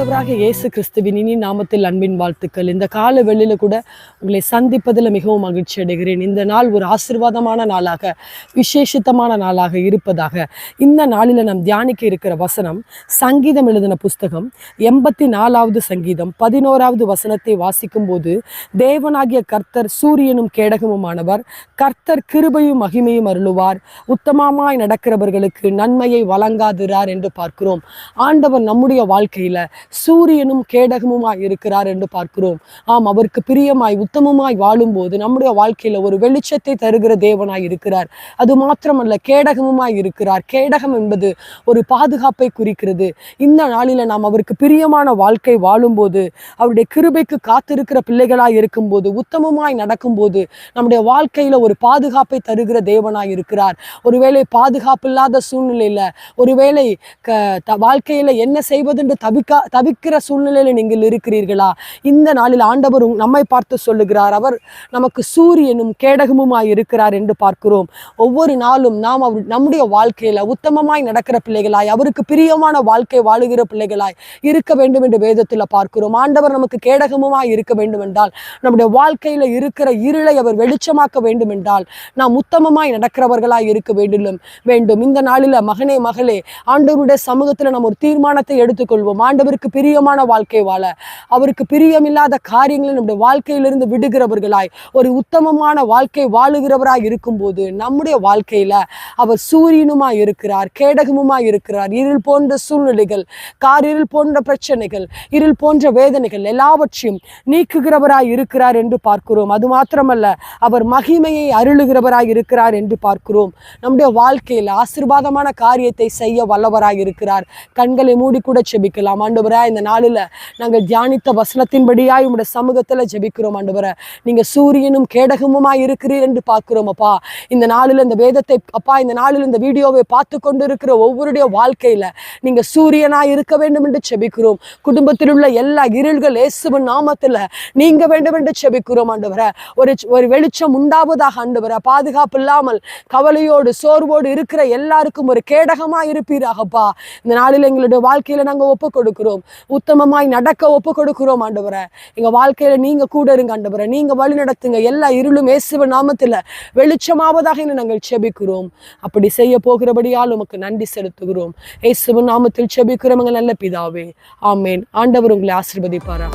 ஆண்டவராக இயேசு கிறிஸ்துவின் இனி நாமத்தில் அன்பின் வாழ்த்துக்கள். இந்த கால வெளியில கூட உங்களை சந்திப்பதில் மிகவும் மகிழ்ச்சி அடைகிறேன். இந்த நாள் ஒரு ஆசீர்வாதமான நாளாக விசேஷித்தமான நாளாக இருப்பதாக. இந்த நாளில் நாம் தியானிக்க இருக்கிற வசனம் சங்கீதம் எழுதின புஸ்தகம் எண்பத்தி நாலாவது சங்கீதம் பதினோராவது வசனத்தை வாசிக்கும் போது தேவனாகிய கர்த்தர் சூரியனும் கேடகமுமானவர் கர்த்தர் கிருபையும் மகிமையும் அருளுவார். உத்தமமாய் நடக்கிறவர்களுக்கு நன்மையை வழங்காதிரார் என்று பார்க்கிறோம். ஆண்டவர் நம்முடைய வாழ்க்கையில சூரியனும் கேடகமுமாய் இருக்கிறார் என்று பார்க்கிறோம். ஆம் அவருக்கு பிரியமாய் உத்தமமாய் வாழும்போது நம்முடைய வாழ்க்கையில ஒரு வெளிச்சத்தை தருகிற தேவனாய் இருக்கிறார். அது மாத்திரமல்ல கேடகமுமாய் இருக்கிறார். கேடகம் என்பது ஒரு பாதுகாப்பை குறிக்கிறது. இந்த நாளில நாம் அவருக்கு பிரியமான வாழ்க்கை வாழும்போது அவருடைய கிருபைக்கு காத்திருக்கிற பிள்ளைகளாய் இருக்கும்போது உத்தமமாய் நடக்கும்போது நம்முடைய வாழ்க்கையில ஒரு பாதுகாப்பை தருகிற தேவனாய் இருக்கிறார். ஒருவேளை பாதுகாப்பு இல்லாத சூழ்நிலையில ஒருவேளை க த வாழ்க்கையில என்ன செய்வதென்று தவிக்கா தவிக்கிற சூழ்நிலையில் நீங்கள் இருக்கிறீர்களா? இந்த நாளில் ஆண்டவர் நம்மை பார்த்து சொல்லுகிறார். அவர் நமக்கு சூரியனும் கேடகமுமாய் இருக்கிறார் என்று பார்க்கிறோம். ஒவ்வொரு நாளும் நாம் அவர் நம்முடைய வாழ்க்கையில் உத்தமமாய் நடக்கிற பிள்ளைகளாய் அவருக்கு பிரியமான வாழ்க்கை வாழுகிற பிள்ளைகளாய் இருக்க வேண்டும் என்று வேதத்தில் பார்க்கிறோம். ஆண்டவர் நமக்கு கேடகமுமாய் இருக்க வேண்டும் என்றால் நம்முடைய வாழ்க்கையில் இருக்கிற இருளை அவர் வெளிச்சமாக்க வேண்டும் என்றால் நாம் உத்தமமாய் நடக்கிறவர்களாய் இருக்க வேண்டும் வேண்டும். இந்த நாளில் மகனே மகளே ஆண்டவருடைய சமூகத்தில் நம்ம ஒரு தீர்மானத்தை எடுத்துக்கொள்வோம். ஆண்டவருக்கு பிரியமான வாழ்க்கை வாழ அவருக்கு பிரியமில்லாத காரியங்களை நம்முடைய வாழ்க்கையிலிருந்து விடுகிறவர்களாய் ஒரு உத்தமமான வாழ்க்கை வாழுகிறவராய் இருக்கும்போது நம்முடைய வாழ்க்கையில அவர் சூரியனுமாய் இருக்கிறார் கேடகமுமாய் இருக்கிறார். இருள் போன்ற சூழ்நிலைகள் காரிருள் போன்ற பிரச்சனைகள் இருள் போன்ற வேதனைகள் எல்லாவற்றையும் நீக்குகிறவராய் இருக்கிறார் என்று பார்க்கிறோம். அது மாத்திரமல்ல அவர் மகிமையை அருளுகிறவராய் இருக்கிறார் என்று பார்க்கிறோம். நம்முடைய வாழ்க்கையில் ஆசீர்வாதமான காரியத்தை செய்ய வல்லவராய் இருக்கிறார். கண்களை மூடி கூட செபிக்கலாம். ஆண்டவரே இந்த நாளில் நாங்கள் தியானித்த வசனத்தின்படியாய் உங்களுடைய சமூகத்தில் ஜெபிக்கிறோம் ஆண்டவரை. நீங்க சூரியனும் கேடகமுமாய் இருக்கிறீர் என்று பார்க்கிறோம் அப்பா. இந்த நாளில் இந்த வேதத்தை அப்பா இந்த நாளில் இந்த வீடியோவை பார்த்து கொண்டு இருக்கிற ஒவ்வொருடைய வாழ்க்கையில நீங்க சூரியனாய் இருக்க வேண்டும் என்று ஜெபிக்கிறோம். குடும்பத்தில் உள்ள எல்லா இருள்கள் இயேசுவின் நாமத்துல நீங்க வேண்டும் என்று ஜெபிக்கிறோம் ஆண்டவரை. ஒரு ஒரு வெளிச்சம் உண்டாவதாக ஆண்டவரை. பாதுகாப்பு இல்லாமல் கவலையோடு சோர்வோடு இருக்கிற எல்லாருக்கும் ஒரு கேடகமா இருப்பீராகப்பா. இந்த நாளில் எங்களுடைய வாழ்க்கையில நாங்க ஒப்பு கொடுக்கிறோம். உத்தமமாய் நடக்க ஒப்பு கொடுக்கிறோம் ஆண்டவரை. எங்க வாழ்க்கையில நீங்க கூட இருங்க ஆண்டவரை. நீங்க வழி நடத்துங்க. எல்லா இருளும் இயேசுவ நாமத்தில் வெளிச்சமாவதாக என்று நாங்கள் செபிக்கிறோம். அப்படி செய்ய போகிறபடியால் உமக்கு நன்றி செலுத்துகிறோம். இயேசுவ நாமத்தில் செபிக்கிறவங்க நல்ல பிதாவே. ஆமேன். ஆண்டவர் உங்களை ஆசிர்வதிப்பாரா